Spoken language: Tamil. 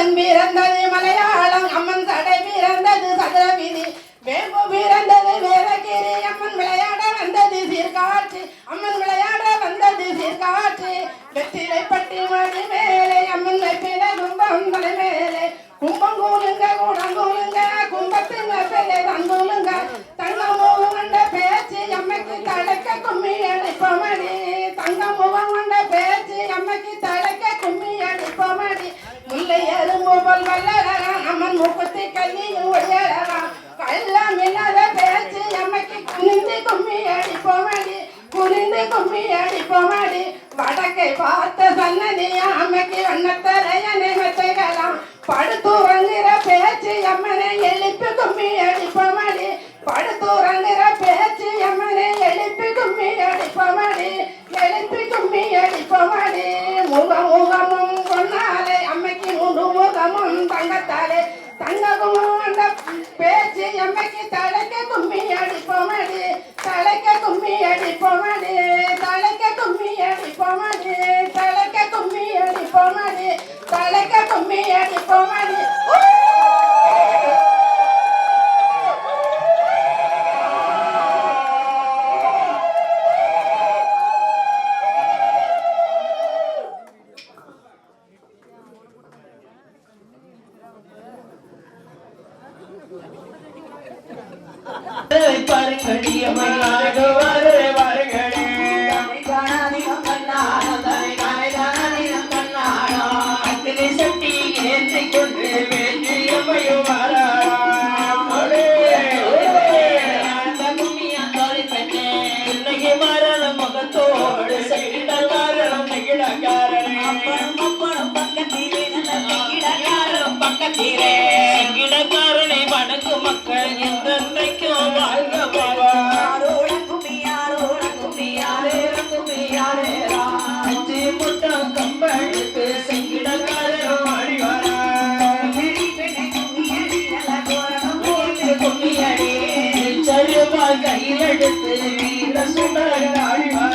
அம்மன் பிறந்தது மலையாளம் அம்மன் சடை பிறந்தது சதுரகிரி. வேம்பு பிறந்தது வேதகிரி அம்மன் விளையாட வந்தது சீர்காற்று அம்மன் விளையாட வந்தது சீர்காற்று வெற்றிலை பட்டி மணி மேலே அம்மன் வெற்றில கும்பம் தலை மேலே கும்பம் கூலுங்க கூடம் கூலுங்க கும்பத்தின் பேரை தங்கூலுங்க தங்கம் கொண்ட பேச்சு அம்மைக்கு தடக்க கும்மி அழைப்பமணி. தங்கம் முகம் கொண்ட பேச்சு அம்மைக்கு தடக்க கும்மி அடிப்பமடி முல்லை எறும்பு போல் வல்லழகாம் அம்மன் முப்பத்தி கல்லியும் ஒளியழகாம் கள்ளம் இல்லாத பேச்சு அம்மைக்கு குனிந்து கும்மி அடிப்பமடி குனிந்து கும்மி அடிப்பமடி. வடக்கை பார்த்த சன்னதியா அம்மைக்கு வண்ணத்தரையனை மெத்தைகளாம் படுத்துறங்குற பேச்சு அம்மனை எழுப்பி கும்மி அடிப்பமடி. படுத்துறங்குற பேச்சு அம்மனை எழுப்பி கும்மி அடிப்பமடி. எழுப்பி கும்மி முகமும் தங்கத்தாலே தங்கமும் அந்த பேச்சு எம்மைக்கு தலைக்க கும்மி அடிப்போமடி தலைக்க கும்மி அடிப்போமடி தலைக்க கும்மி அடிப்போமடி தலைக்க கும்மி அடிப்போமடி தலைக்க கும்மி அடிப்போமடி. கும்மியடி வீர சுடர்